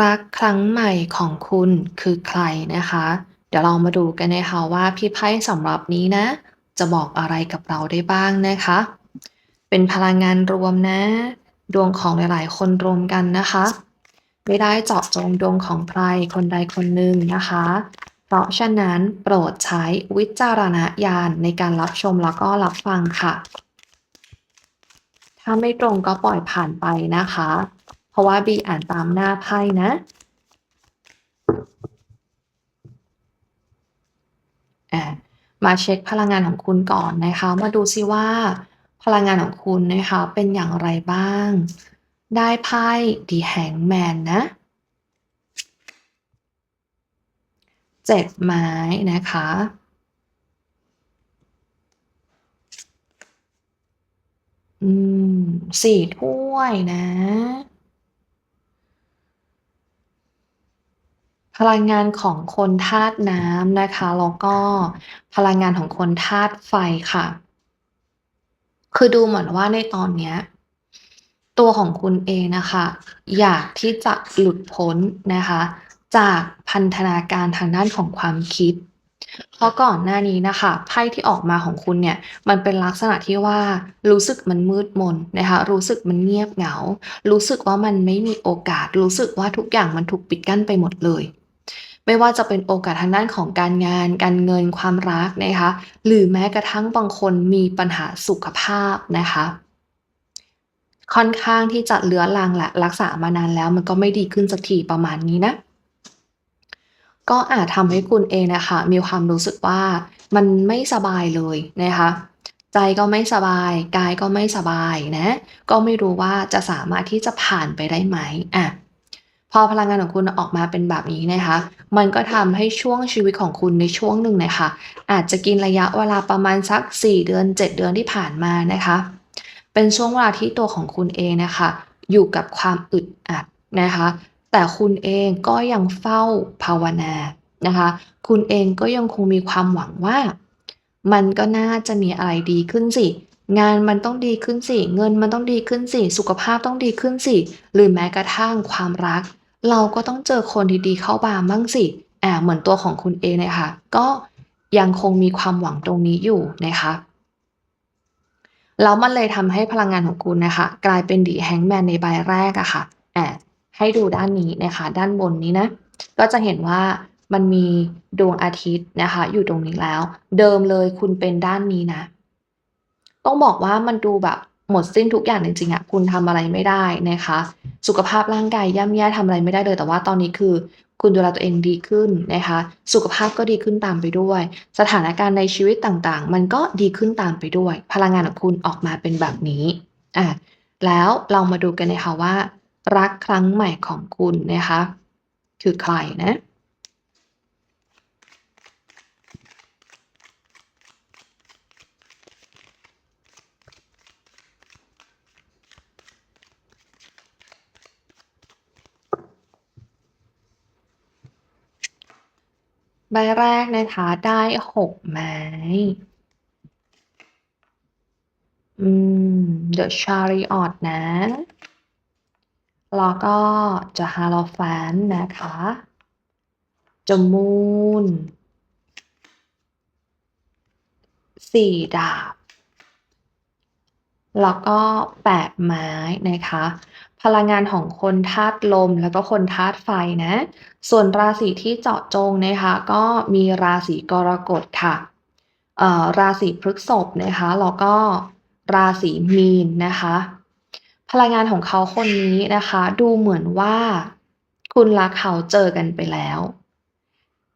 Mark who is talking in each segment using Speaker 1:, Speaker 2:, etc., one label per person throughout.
Speaker 1: รักครั้งใหม่ของคุณคือใครนะคะ เดี๋ยวเรามาดูกันนะคะว่าพี่ไพ่สำหรับนี้นะ จะบอกอะไรกับเราได้บ้างนะคะ เป็นพลังงานรวมนะ ดวงของหลาย ๆ คนรวมกันนะคะ ไม่ได้เจาะจงดวงของใครคนใดคนหนึ่งนะคะ เพราะฉะนั้นโปรดใช้วิจารณญาณในการรับชมแล้วก็รับฟังค่ะ ถ้าไม่ตรงก็ปล่อยผ่านไปนะคะ เพราะว่าบีอ่านตามหน้าไพ่นะอะมาเช็คพลังงานของคุณก่อนนะคะ มาดูซิว่า พลังงานของคุณนะคะ เป็นอย่างไรบ้าง ได้ไพ่ดีแฮงแมนนะเจ็ดไม้นะคะอืมสี่ถ้วยนะ พลังงานของคนธาตุน้ำนะคะ แล้วก็พลังงานของคนธาตุไฟค่ะ คือดูเหมือนว่าในตอนเนี้ย ตัวของคุณเองนะคะ อยากที่จะหลุดพ้นนะคะ จากพันธนาการทางด้านของความคิด เพราะก่อนหน้านี้นะคะไพ่ที่ออกมาของคุณเนี่ย มันเป็นลักษณะที่ว่ารู้สึกมันมืดมนนะคะ รู้สึกมันเงียบเหงา รู้สึกว่ามันไม่มีโอกาส รู้สึกว่าทุกอย่างมันถูกปิดกั้นไปหมดเลย ไม่ว่าจะเป็นโอกาสทางด้านของการงาน การเงินความรักนะคะ หรือแม้กระทั่งบางคนมีปัญหาสุขภาพนะคะ ค่อนข้างที่จะเรื้อรังและรักษามานานแล้วมันก็ไม่ดีขึ้นสักทีประมาณนี้นะก็อาจทำให้คุณเองนะคะมีความรู้สึกว่ามันไม่สบายเลยนะคะใจก็ไม่สบาย กายก็ไม่สบายนะ ก็ไม่รู้ว่าจะสามารถที่จะผ่านไปได้ไหมอะ พอพลังงานของคุณออกมาเป็นแบบนี้นะคะ มันก็ทำให้ช่วงชีวิตของคุณในช่วงหนึ่งน่ะค่ะอาจจะกินระยะเวลาประมาณสัก 4 เดือน 7 เดือนที่ผ่านมานะคะ เป็นช่วงเวลาที่ตัวของคุณเองนะคะ อยู่กับความอึดอัดนะคะ แต่คุณเองก็ยังเฝ้าภาวนานะคะ คุณเองก็ยังคงมีความหวังว่า มันก็น่าจะมีอะไรดีขึ้นสิงานมันต้องดีขึ้นสิ เงินมันต้องดีขึ้นสิ สุขภาพต้องดีขึ้นสิ หรือแม้กระทั่งความรัก เราก็ต้องเจอคนดีๆเข้ามาบ้างสิอ่าเหมือนตัวของคุณเองเนี่ยค่ะก็ยังคงมีความหวังตรงนี้อยู่นะคะแล้วมันเลยทำให้พลังงานของคุณนะคะ กลายเป็น The Hangman ในใบแรกอะค่ะอาให้ดูด้านนี้นะคะ ด้านบนนี้นะ ก็จะเห็นว่ามันมีดวงอาทิตย์นะคะ อยู่ตรงนี้แล้ว เดิมเลยคุณเป็นด้านนี้นะ ต้องบอกว่ามันดูแบบ หมดสิ้นทุกอย่างจริงๆอะคุณทำอะไรไม่ได้นะคะ สุขภาพร่างกายย่ำแย่ทำอะไรไม่ได้เลย แต่ว่าตอนนี้คือ คุณดูแลตัวเองดีขึ้นนะคะ สุขภาพก็ดีขึ้นตามไปด้วย สถานการณ์ในชีวิตต่างๆ มันก็ดีขึ้นตามไปด้วย พลังงานของคุณออกมาเป็นแบบนี้อาแล้วเรามาดูกันนะคะว่า รักครั้งใหม่ของคุณนะคะ คือใครนะ? ใบแรกนะคะได้6ไม้ อืม The Chariot นะ แล้วก็ The Hierophant นะคะ The Moon 4ดาบ แล้วก็8ไม้นะคะ พลังงานของคนธาตุลมแล้วก็คนธาตุไฟนะ ส่วนราศีที่เจาะจงนะคะก็มีราศีกรกฎค่ะเอ่อราศีพฤกษภนะคะแล้วก็ราศีมีนนะคะ พลังงานของเขาคนนี้นะคะ ดูเหมือนว่าคุณและเขาเจอกันไปแล้ว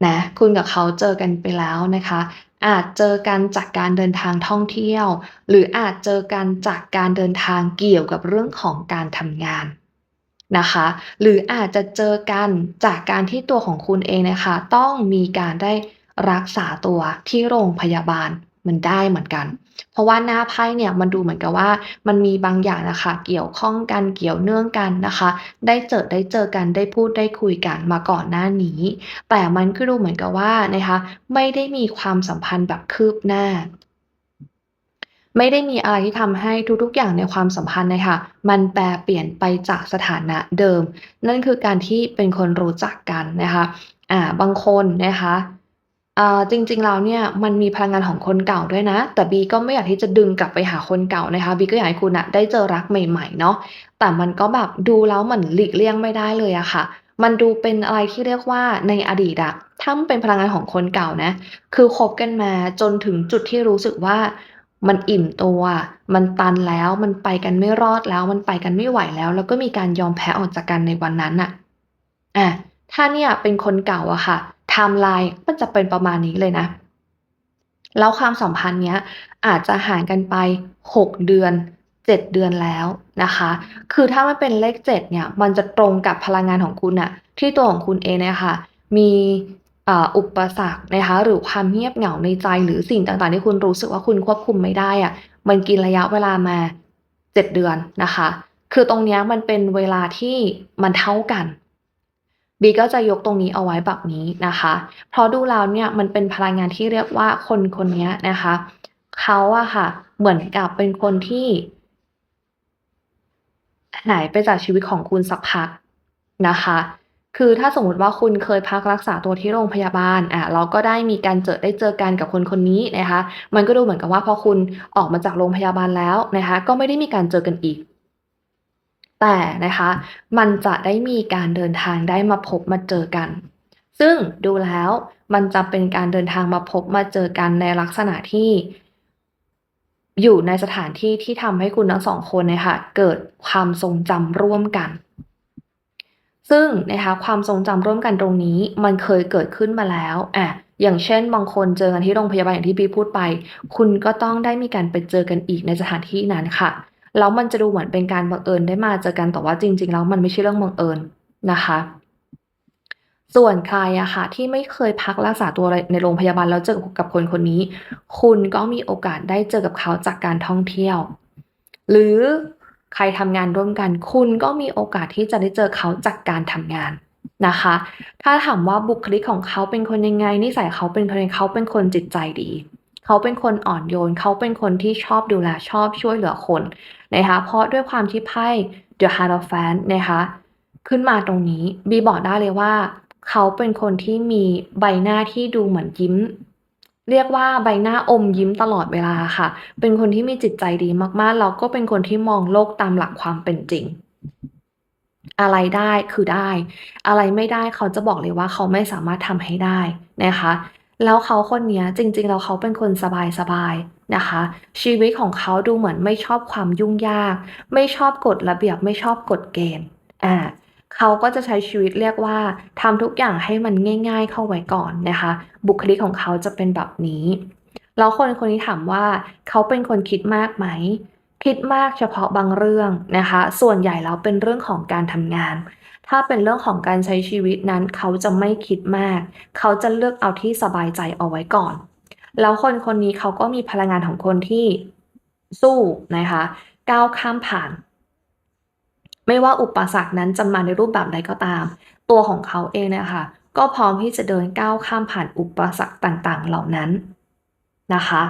Speaker 1: นะคุณกับเขาเจอกันไปแล้วนะคะ อาจเจอกันจากการเดินทางท่องเที่ยว หรืออาจเจอกันจากการเดินทางเกี่ยวกับเรื่องของการทำงานนะคะ หรืออาจจะเจอกันจากการที่ตัวของคุณเองนะคะ ต้องมีการได้รักษาตัวที่โรงพยาบาลมันได้เหมือนกัน เพราะว่าหน้าไพ่เนี่ยมันดูเหมือนกับว่า มันมีบางอย่างนะคะเกี่ยวข้องกันเกี่ยวเนื่องกันนะคะ ได้เจอได้เจอกันได้พูดได้คุยกันมาก่อนหน้านี้ แต่มันก็ดูเหมือนกับว่านะคะไม่ได้มีความสัมพันธ์แบบคืบหน้าไม่ได้มีอะไรที่ทำให้ทุกๆอย่างในความสัมพันธ์นะคะมันแปรเปลี่ยนไปจากสถานะเดิม นั่นคือการที่เป็นคนรู้จักกันนะคะอ่าบางคนนะคะ อ่า จริง ๆ แล้วเนี่ยมันมีพลังงานของคนเก่าด้วยนะ แต่บีก็ไม่อยากที่จะดึงกลับไปหาคนเก่านะคะ บีก็อยากให้คุณน่ะได้เจอรักใหม่ ๆ เนาะ แต่มันก็แบบดูแล้วเหมือนหลีกเลี่ยงไม่ได้เลยอะค่ะ มันดูเป็นอะไรที่เรียกว่าในอดีตอะ ถ้ามันเป็นพลังงานของคนเก่านะ คือคบกันมาจนถึงจุดที่รู้สึกว่า มันอิ่มตัว มันตันแล้ว มันไปกันไม่รอดแล้ว มันไปกันไม่ไหวแล้ว แล้วก็มีการยอมแพ้ออกจากกันในวันนั้นน่ะ อา ถ้าเนี่ยเป็นคนเก่าอะค่ะ ทม์ไลน์มันจะเป็นประมาณนี้เลยนะ แล้วความสัมพันธ์เนี้ยอาจจะห่างกันไป 6 เดือน 7 เดือนแล้วนะคะ คือถ้ามันเป็นเลข 7 เนี่ย มันจะตรงกับพลังงานของคุณน่ะที่ตัวของคุณเองเนี่ยค่ะมีอุปสรรคนะคะหรือความเงียบเหงาในใจหรือสิ่งต่างๆ ที่คุณรู้สึกว่าคุณควบคุมไม่ได้อะมันกินระยะเวลามา 7 เดือนนะคะ คือตรงเนี้ยมันเป็นเวลาที่มันเท่ากัน บีก็จะยกตรงนี้เอาไว้แบบนี้นะคะ เพราะดูแล้วเนี่ยมันเป็นพลังงานที่เรียกว่าคนคนนี้นะคะเขาอะค่ะ เหมือนกับเป็นคนที่หายไปจากชีวิตของคุณสักพักนะคะ คือถ้าสมมติว่าคุณเคยพักรักษาตัวที่โรงพยาบาลอาแล้วก็ได้มีการเจอได้เจอกันกับคนคนนี้นะคะ มันก็ดูเหมือนกับว่าพอคุณออกมาจากโรงพยาบาลแล้วนะคะ ก็ไม่ได้มีการเจอกันอีก แต่นะคะ มันจะได้มีการเดินทางได้มาพบมาเจอกัน ซึ่งดูแล้วมันจะเป็นการเดินทางมาพบมาเจอกันในลักษณะที่ อยู่ในสถานที่ที่ทำให้คุณทั้ง2คนเนี่ยค่ะเกิดความทรงจำร่วมกัน ซึ่งนะคะความทรงจำร่วมกันตรงนี้ มันเคยเกิดขึ้นมาแล้วอาอย่างเช่น บางคนเจอกันที่โรงพยาบาลอย่างที่บีพูดไป คุณก็ต้องได้มีการไปเจอกันอีกในสถานที่นั้นค่ะ แล้วมันจะดูเหมือนเป็นการบังเอิญได้มาเจอกันแต่ว่าจริง ๆ แล้วมันไม่ใช่เรื่องบังเอิญนะคะ ส่วนใครอะค่ะที่ไม่เคยพักรักษาตัวในโรงพยาบาลแล้วเจอกับคนคนนี้ คุณก็มีโอกาสได้เจอกับเขาจากการท่องเที่ยว หรือใครทำงานร่วมกัน คุณก็มีโอกาสที่จะได้เจอเขาจากการทำงานนะคะ ถ้าถามว่าบุคลิกของเขาเป็นคนยังไงนิสัยเขาเป็นคนยังไงเขาเป็นคนจิตใจดี เขาเป็นคนอ่อนโยน เขาเป็นคนที่ชอบดูแลชอบช่วยเหลือคนนะคะเพราะด้วยความที่ไพ่ The Hierophant นะคะขึ้นมาตรงนี้บีบอกได้เลยว่า เขาเป็นคนที่มีใบหน้าที่ดูเหมือนยิ้ม เรียกว่าใบหน้าอมยิ้มตลอดเวลาค่ะ เป็นคนที่มีจิตใจดีมากๆ แล้วก็เป็นคนที่มองโลกตามหลักความเป็นจริงอะไรได้คือได้ อะไรไม่ได้เขาจะบอกเลยว่าเขาไม่สามารถทำให้ได้นะคะ แล้วเขาคนนี้จริงๆ แล้วเขาเป็นคนสบายๆนะคะ ชีวิตของเขาดูเหมือนไม่ชอบความยุ่งยาก ไม่ชอบกฎระเบียบไม่ชอบกฎเกณฑ์อาเขาก็จะใช้ชีวิตเรียกว่าทำทุกอย่างให้มันง่าย ๆ เข้าไว้ก่อนนะคะ บุคลิกของเขาจะเป็นแบบนี้แล้วคนคนนี้ถามว่าเขาเป็นคนคิดมากไหม คิดมากเฉพาะบางเรื่องนะคะ ส่วนใหญ่แล้วเป็นเรื่องของการทำงาน ถ้าเป็นเรื่องของการใช้ชีวิตนั้น เขาจะไม่คิดมาก เขาจะเลือกเอาที่สบายใจเอาไว้ก่อน แล้วคนคนนี้เขาก็มีพลังงานของคนที่สู้นะคะ ก้าวข้ามผ่าน ไม่ว่าอุปสรรคนั้นจะมาในรูปแบบใดก็ตาม ตัวของเขาเองเนี่ยค่ะก็พร้อมที่จะเดินก้าวข้ามผ่านอุปสรรคต่างๆ เหล่านั้นนะคะ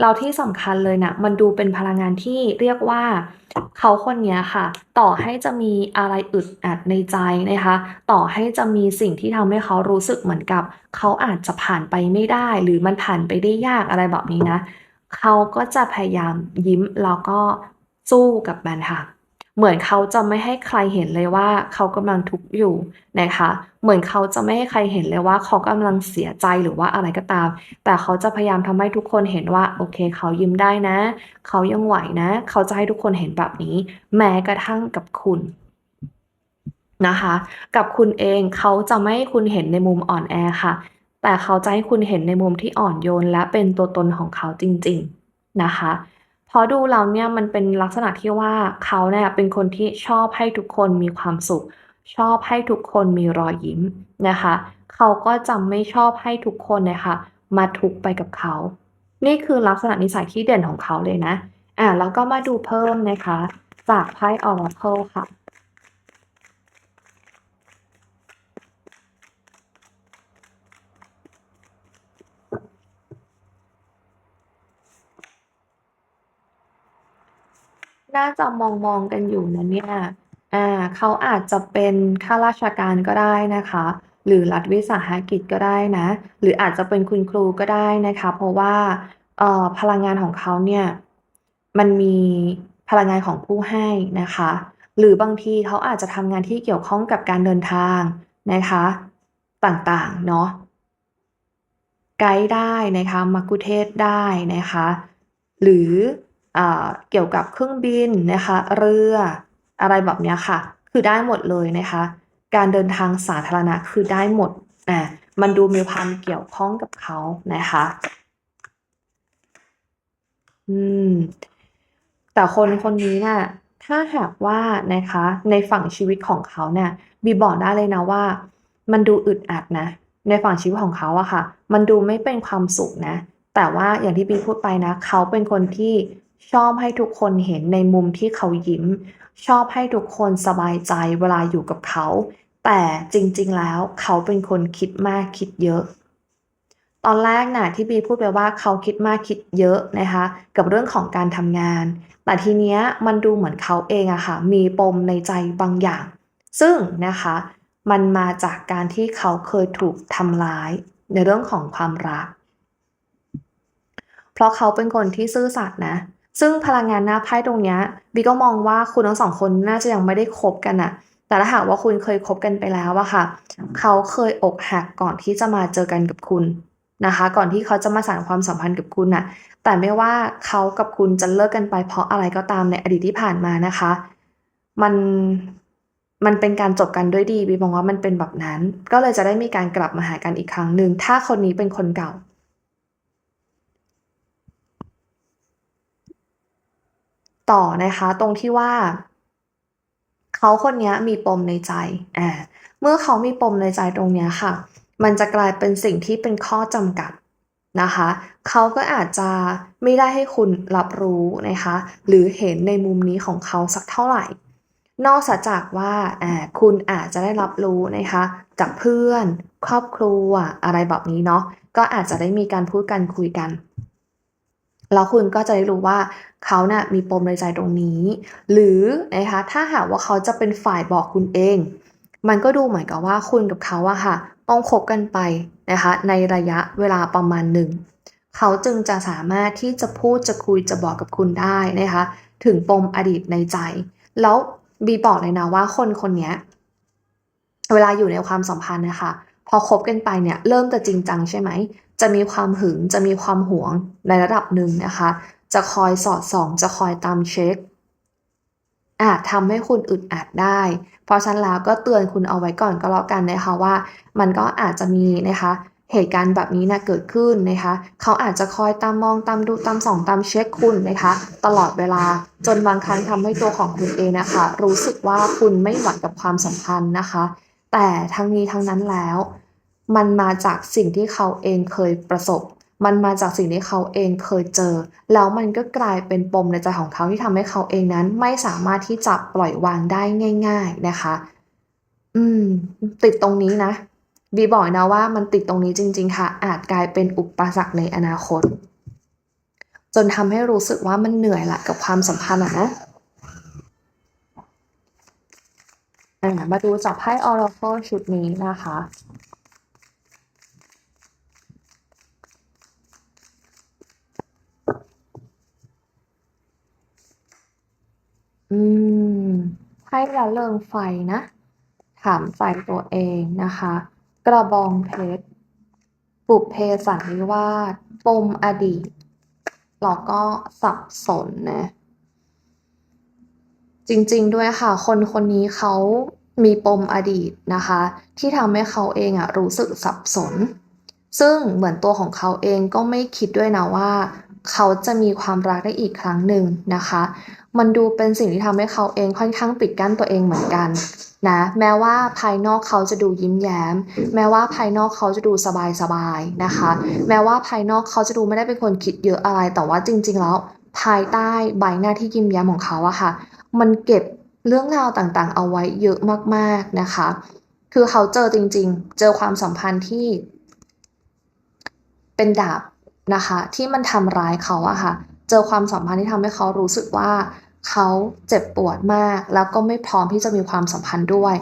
Speaker 1: เราที่สำคัญเลยน่ะมันดูเป็นพลังงานที่เรียกว่าเขาคนนี้ค่ะ ต่อให้จะมีอะไรอึดอัดในใจนะคะ ต่อให้จะมีสิ่งที่ทำให้เขารู้สึกเหมือนกับ เขาอาจจะผ่านไปไม่ได้ หรือมันผ่านไปได้ยากอะไรแบบนี้นะ เขาก็จะพยายามยิ้มแล้วก็สู้กับมันค่ะ เหมือนเขาจะไม่ให้ใครเห็นเลยว่าเขากำลังทุกข์อยู่นะคะ เหมือนเขาจะไม่ให้ใครเห็นเลยว่าเขากำลังเสียใจหรือว่าอะไรก็ตาม แต่เขาจะพยายามทำให้ทุกคนเห็นว่าโอเคเขายิ้มได้นะ เขายังไหวนะ เขาจะให้ทุกคนเห็นแบบนี้ แม้กระทั่งกับคุณนะคะ กับคุณเองเขาจะไม่ให้คุณเห็นในมุมอ่อนแอค่ะ แต่เขาจะให้คุณเห็นในมุมที่อ่อนโยนและเป็นตัวตนของเขาจริง ๆนะคะ เพราะดูแล้วเนี่ยมันเป็นลักษณะที่ว่าเขาเนี่ยเป็นคนที่ชอบให้ทุกคนมีความสุข ชอบให้ทุกคนมีรอยยิ้มนะคะ เขาก็จะไม่ชอบให้ทุกคนเนี่ยค่ะมาทุกไปกับเขา นี่คือลักษณะนิสัยที่เด่นของเขาเลยนะอ่าแล้วก็มาดูเพิ่มนะคะ จากไพ่ออร์เคิลค่ะ น่าจะมองๆกันอยู่นะเนี่ย อ่า เขาอาจจะเป็นข้าราชการก็ได้นะคะ หรือรัฐวิสาหกิจก็ได้นะ หรืออาจจะเป็นคุณครูก็ได้นะคะ เพราะว่า เอ่อ พลังงานของเขาเนี่ย มันมีพลังงานของผู้ให้นะคะ หรือบางทีเขาอาจจะทำงานที่เกี่ยวข้องกับการเดินทางนะคะ ต่างๆ เนาะไกด์ได้นะคะมัคคุเทศได้นะคะ หรือ เกี่ยวกับเครื่องบินนะคะ เรืออะไรแบบนี้ค่ะ คือได้หมดเลยนะคะ การเดินทางสาธารณะคือได้หมดอามันดูมีความเกี่ยวข้องกับเขานะคะอืมแต่คนคนนี้น่ะถ้าหากว่านะคะ ในฝั่งชีวิตของเขาเนี่ยบีบอกได้เลยนะว่า มันดูอึดอัดนะ ในฝั่งชีวิตของเขาอะค่ะ มันดูไม่เป็นความสุขนะ แต่ว่าอย่างที่บีพูดไปนะ เขาเป็นคนที่ ชอบให้ทุกคนเห็นในมุมที่เขายิ้ม ชอบให้ทุกคนสบายใจเวลาอยู่กับเขา แต่จริงๆแล้วเขาเป็นคนคิดมากคิดเยอะ ตอนแรกน่ะที่บีพูดไปว่าเขาคิดมากคิดเยอะนะคะ กับเรื่องของการทำงาน แต่ทีเนี้ยมันดูเหมือนเขาเองอะค่ะมีปมในใจบางอย่าง ซึ่งนะคะมันมาจากการที่เขาเคยถูกทำร้ายในเรื่องของความรัก เพราะเขาเป็นคนที่ซื่อสัตย์นะ ซึ่งพลังงานหน้าไพ่ตรงเนี้ยบีก็มองว่าคุณทั้ง2คนน่าจะยังไม่ได้คบกันน่ะแต่ถ้าหากว่าคุณเคยคบกันไปแล้วอะค่ะ เขาเคยอกหักก่อนที่จะมาเจอกันกับคุณนะคะ ก่อนที่เขาจะมาสานความสัมพันธ์กับคุณน่ะแต่ไม่ว่าเขากับคุณจะเลิกกันไปเพราะอะไรก็ตามในอดีตที่ผ่านมานะคะ มันมันเป็นการจบกันด้วยดีบีมองว่ามันเป็นแบบนั้น ก็เลยจะได้มีการกลับมาหากันอีกครั้งหนึ่งถ้าคนนี้เป็นคนเก่า ต่อนะคะ ตรงที่ว่า เขาคนนี้มีปมในใจอาเมื่อเขามีปมในใจตรงนี้ค่ะ มันจะกลายเป็นสิ่งที่เป็นข้อจำกัดนะคะ เขาก็อาจจะไม่ได้ให้คุณรับรู้นะคะ หรือเห็นในมุมนี้ของเขาสักเท่าไหร่ นอกจากว่าคุณอาจจะได้รับรู้นะคะ จากเพื่อน ครอบครัวอะไรแบบนี้เนาะ ก็อาจจะได้มีการพูดกันคุยกัน แล้วคุณก็จะได้รู้ว่าเขาน่ะมีปมในใจตรงนี้ หรือนะคะถ้าหากว่าเขาจะเป็นฝ่ายบอกคุณเอง มันก็ดูเหมือนกับว่าคุณกับเขาอะค่ะ ต้องคบกันไปนะคะในระยะเวลาประมาณหนึ่ง เขาจึงจะสามารถที่จะพูดจะคุยจะบอกกับคุณได้นะคะถึงปมอดีตในใจ แล้วบีบอกเลยนะว่าคนคนนี้เวลาอยู่ในความสัมพันธ์นะคะพอคบกันไปเนี่ยเริ่มจะจริงจังใช่ไหม จะมีความหึงจะมีความหวงในระดับหนึ่งนะคะ จะคอยสอดส่อง จะคอยตามเช็กอาจทำให้คุณอึดอัดได้ เพราะฉะนั้นแล้วก็เตือนคุณเอาไว้ก่อนก็แล้วกันนะคะว่า มันก็อาจจะมีนะคะเหตุการณ์แบบนี้น่ะเกิดขึ้นนะคะ เขาอาจจะคอยตามมองตามดูตามส่องตามเช็กคุณนะคะ ตลอดเวลาจนบางครั้งทำให้ตัวของคุณเองนะคะ รู้สึกว่าคุณไม่หวกับความสัมพันธ์นะคะ แต่ทั้งนี้ทั้งนั้นแล้ว มันมาจากสิ่งที่เขาเองเคยประสบ มันมาจากสิ่งที่เขาเองเคยเจอ แล้วมันก็กลายเป็นปมในใจของเขาที่ทำให้เขาเองนั้น ไม่สามารถที่จะปล่อยวางได้ง่าย ๆนะคะ อืม ติดตรงนี้นะ บีบอกนะว่ามันติดตรงนี้จริง ๆ ค่ะ อาจกลายเป็นอุปสรรคในอนาคต จนทำให้รู้สึกว่ามันเหนื่อยละกับความสัมพันธ์อะนะอมาดูจากไพ่ Oracle ชุดนี้นะคะ อืมไพ่ระเริงไฟนะ ถามใจตัวเองนะคะ กระบองเพชรบุพเพสันนิวาสปมอดีตแล้วก็สับสนนะ จริงๆด้วยค่ะ คนคนนี้เขามีปมอดีตนะคะ ที่ทำให้เขาเองอะรู้สึกสับสน ซึ่งเหมือนตัวของเขาเองก็ไม่คิดด้วยนะว่า เขาจะมีความรักได้อีกครั้งหนึ่งนะคะ มันดูเป็นสิ่งที่ทำให้เขาเองค่อนข้างปิดกั้นตัวเองเหมือนกันนะแม้ว่าภายนอกเขาจะดูยิ้มแย้ม แม้ว่าภายนอกเขาจะดูสบายๆนะคะ แม้ว่าภายนอกเขาจะดูไม่ได้เป็นคนคิดเยอะอะไร แต่ว่าจริง ๆ แล้ว ภายใต้ใบหน้าที่ยิ้มแย้มของเขาอะค่ะ มันเก็บเรื่องราวต่างๆ เอาไว้เยอะมากๆนะคะ คือเขาเจอจริง ๆ เจอความสัมพันธ์ที่เป็นดาบ นะคะ ที่มันทำร้ายเขาอะค่ะ เจอความสัมพันธ์ที่ทำให้เขารู้สึกว่าเขาเจ็บปวดมาก แล้วก็ไม่พร้อมที่จะมีความสัมพันธ์ด้วย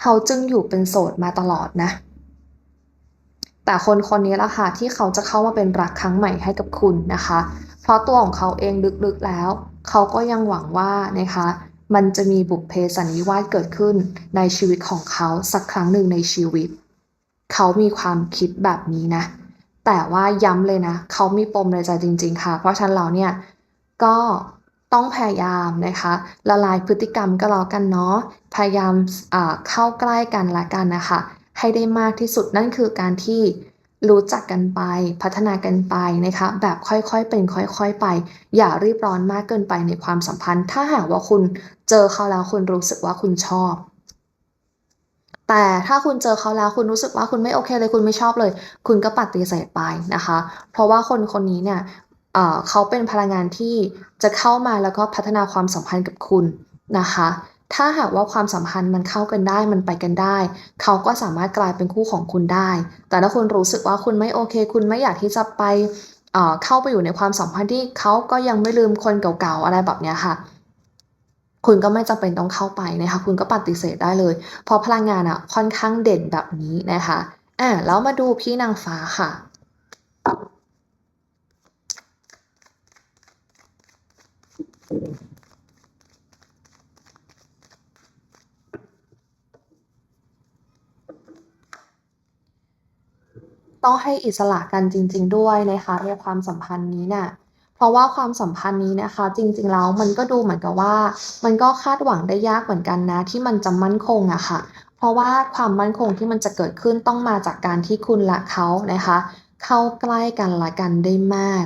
Speaker 1: เขาจึงอยู่เป็นโสดมาตลอดนะ แต่คนคนนี้ละค่ะที่เขาจะเข้ามาเป็นรักครั้งใหม่ให้กับคุณนะคะ เพราะตัวของเขาเองลึกๆแล้ว เขาก็ยังหวังว่านะคะมันจะมีบุพเพสันนิวาสเกิดขึ้นในชีวิตของเขาสักครั้งหนึ่งในชีวิต เขามีความคิดแบบนี้นะ แต่ว่าย้ำเลยนะ เขามีปมในใจจริง ๆ ค่ะ เพราะฉะนั้นเราเนี่ยก็ต้องพยายามนะคะละลายพฤติกรรมก็แล้วกันเนาะพยายามเข้าใกล้กันละกันนะคะ ให้ได้มากที่สุดนั่นคือการที่รู้จักกันไปพัฒนากันไปนะคะ แบบค่อยๆเป็นค่อยๆไป อย่ารีบร้อนมากเกินไปในความสัมพันธ์ ถ้าหากว่าคุณเจอเขาแล้วคุณรู้สึกว่าคุณชอบ แต่ถ้าคุณเจอเขาแล้วคุณรู้สึกว่าคุณไม่โอเคเลยคุณไม่ชอบเลย คุณก็ปฏิเสธไปนะคะ เพราะว่าคนคนนี้เนี่ยเขาเป็นพลังงานที่จะเข้ามาแล้วก็พัฒนาความสัมพันธ์กับคุณนะคะ ถ้าหากว่าความสัมพันธ์มันเข้ากันได้มันไปกันได้ เขาก็สามารถกลายเป็นคู่ของคุณได้ แต่ถ้าคุณรู้สึกว่าคุณไม่โอเค คุณไม่อยากที่จะไปเเข้าไปอยู่ในความสัมพันธ์ที่เขาก็ยังไม่ลืมคนเก่าๆอะไรแบบนี้ค่ะ คุณก็ไม่จำเป็นต้องเข้าไปนะคะ คุณก็ปฏิเสธได้เลย เพราะพลังงานอะค่อนข้างเด่นแบบนี้นะคะอ่าแล้วมาดูพี่นางฟ้าค่ะต้องให้อิสระกันจริง ๆ ด้วยนะคะในความสัมพันธ์นี้เนี่ย ราะว่าความสัมพันธ์นี้นะคะ จริงๆแล้วมันก็ดูเหมือนกับว่า มันก็คาดหวังได้ยากเหมือนกันนะ ที่มันจะมั่นคงอะค่ะ เพราะว่าความมั่นคงที่มันจะเกิดขึ้นต้องมาจากการที่คุณและเขานะคะ เข้าใกล้กันละกันได้มาก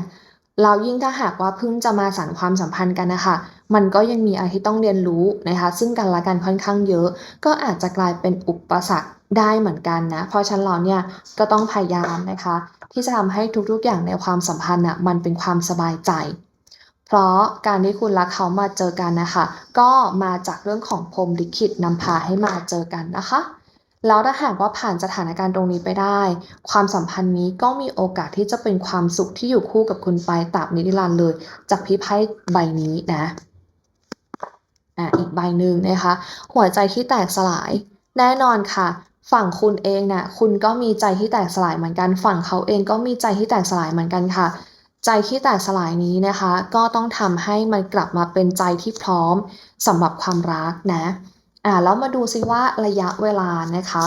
Speaker 1: แล้วยิ่งถ้าหากว่าเพิ่งจะมาสานความสัมพันธ์กันนะคะ มันก็ยังมีอะไรที่ต้องเรียนรู้นะคะ ซึ่งกันและกันค่อนข้างเยอะ ก็อาจจะกลายเป็นอุปสรรค ได้เหมือนกันนะ เพราะฉะนั้นเราเนี่ยก็ต้องพยายามนะคะ ที่จะทำให้ทุกๆอย่างในความสัมพันธ์น่ะมันเป็นความสบายใจ เพราะการที่คุณรักเขามาเจอกันนะคะ ก็มาจากเรื่องของพรมลิขิตนำพาให้มาเจอกันนะคะ แล้วถ้าหากว่าผ่านสถานการณ์ตรงนี้ไปได้ ความสัมพันธ์นี้ก็มีโอกาสที่จะเป็นความสุขที่อยู่คู่กับคุณไปตราบนิรันดร์เลย จากพิไพ่ใบนี้นะอ่าอีกใบหนึ่งนะคะ หัวใจที่แตกสลายแน่นอนค่ะ ฝั่งคุณเองเนะ่ะคุณก็มีใจที่แตกสลายเหมือนกัน ฝั่งเขาเองก็มีใจที่แตกสลายเหมือนกันค่ะ ใจที่แตกสลายนี้นะคะ ก็ต้องทำให้มันกลับมาเป็นใจที่พร้อมสำหรับความรักนะอ่าแล้วมาดูซิว่าระยะเวลานะคะ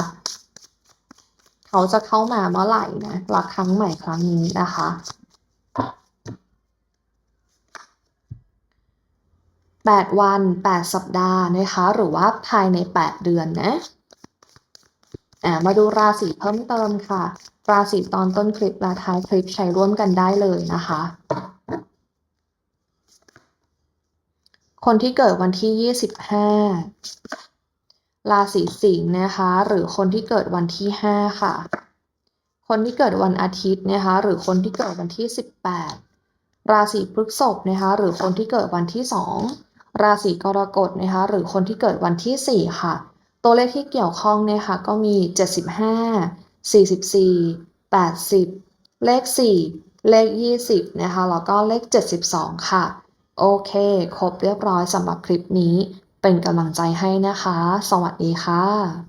Speaker 1: เขาจะเข้ามาเมื่อไหร่นะรักครั้งใหม่ครั้งนี้นะคะแปดวันแปดสัปดาห์นะคะ หรือว่าภายในแปดเดือนนะ อ่ามาดูราศีเพิ่มเติมค่ะ ราศีตอนต้นคลิปและท้ายคลิปใช้ร่วมกันได้เลยนะคะ คนที่เกิดวันที่ 25 ราศีสิงห์นะคะ หรือคนที่เกิดวันที่ 5 ค่ะ คนที่เกิดวันอาทิตย์นะคะ หรือคนที่เกิดวันที่ 18 ราศีพฤษภนะคะ หรือคนที่เกิดวันที่ 2 ราศีกรกฎนะคะ หรือคนที่เกิดวันที่ 4 ค่ะ ตัวเลขที่เกี่ยวข้องเนี่ยค่ะก็มี 75 44 80 เลข 4 เลข 20 นะคะ แล้วก็เลข 72 ค่ะ โอเค ครบเรียบร้อยสำหรับคลิปนี้ เป็นกำลังใจให้นะคะ สวัสดีค่ะ